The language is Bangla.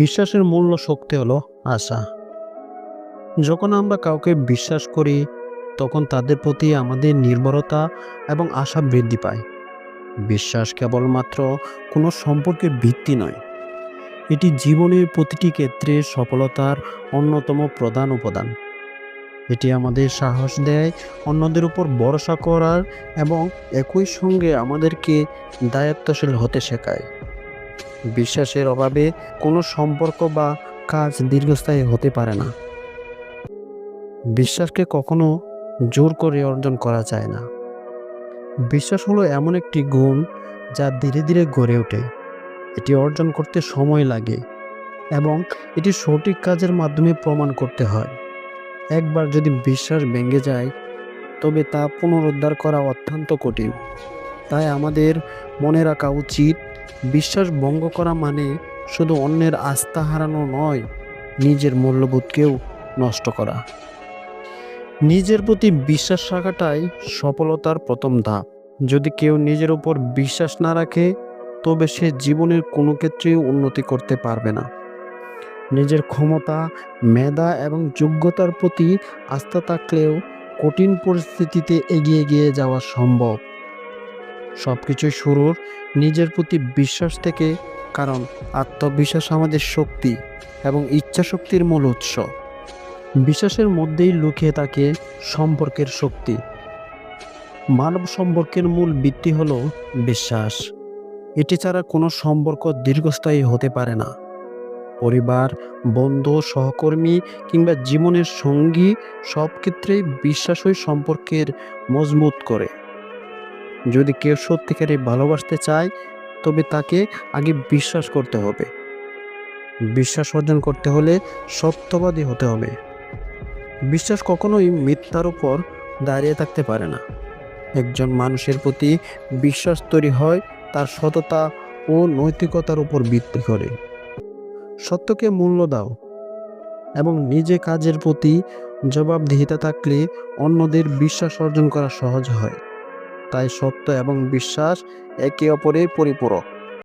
বিশ্বাসের মূল্য শক্তি হলো আশা। যখন আমরা কাউকে বিশ্বাস করি, তখন তাদের প্রতি আমাদের নির্ভরতা এবং আশা বৃদ্ধি পায়। বিশ্বাস কেবলমাত্র কোনো সম্পর্কের ভিত্তি নয়, এটি জীবনের প্রতিটি ক্ষেত্রে সফলতার অন্যতম প্রধান উপাদান। এটি আমাদের সাহস দেয় অন্যদের উপর ভরসা করার এবং একই সঙ্গে আমাদেরকে দায়িত্বশীল হতে শেখায়। বিশ্বাসের অভাবে কোনো সম্পর্ক বা কাজ দীর্ঘস্থায়ী হতে পারে না। বিশ্বাসকে কখনো জোর করে অর্জন করা যায় না। বিশ্বাস হলো এমন একটি গুণ যা ধীরে ধীরে গড়ে ওঠে। এটি অর্জন করতে সময় লাগে এবং এটি সঠিক কাজের মাধ্যমে প্রমাণ করতে হয়। একবার যদি বিশ্বাস ভেঙে যায়, তবে তা পুনরুদ্ধার করা অত্যন্ত কঠিন। তাই আমাদের মনে রাখা উচিত বিশ্বাস ভঙ্গ করা মানে শুধু অন্যের আস্থা হারানো নয়, নিজের মূল্যবোধকেও নষ্ট করা। নিজের প্রতি বিশ্বাস রাখাটাই সফলতার প্রথম ধাপ। যদি কেউ নিজের উপর বিশ্বাস না রাখে, তবে সে জীবনের কোনো ক্ষেত্রেই উন্নতি করতে পারবে না। নিজের ক্ষমতা, মেধা এবং যোগ্যতার প্রতি আস্থা থাকলেও কঠিন পরিস্থিতিতে এগিয়ে গিয়ে যাওয়া সম্ভব। সব কিছুই শুরুর নিজের প্রতি বিশ্বাস থেকে, কারণ আত্মবিশ্বাস আমাদের শক্তি এবং ইচ্ছা শক্তির মূল উৎস। বিশ্বাসের মধ্যেই লুকিয়ে থাকে সম্পর্কের শক্তি। মানব সম্পর্কের মূল ভিত্তি হলো বিশ্বাস। এটি ছাড়া কোনো সম্পর্ক দীর্ঘস্থায়ী হতে পারে না। পরিবার, বন্ধু, সহকর্মী কিংবা জীবনের সঙ্গী সব ক্ষেত্রেই বিশ্বাসই সম্পর্কের মজবুত করে। যদি কেউ সত্যিকারে ভালোবাসতে চায়, তবে তাকে আগে বিশ্বাস করতে হবে। বিশ্বাস অর্জন করতে হলে সত্যবাদী হতে হবে। বিশ্বাস কখনোই মিথ্যার উপর দাঁড়িয়ে থাকতে পারে না। একজন মানুষের প্রতি বিশ্বাস তৈরি হয়, তার সততা ও নৈতিকতার উপর ভিত্তি করে। সত্যকে মূল্য দাও এবং নিজে কাজের প্রতি জবাবদিহিতা থাকলে অন্যদের বিশ্বাস অর্জন করা সহজ হয়। তাই সত্য এবং বিশ্বাস একে অপরের পরিপূরক।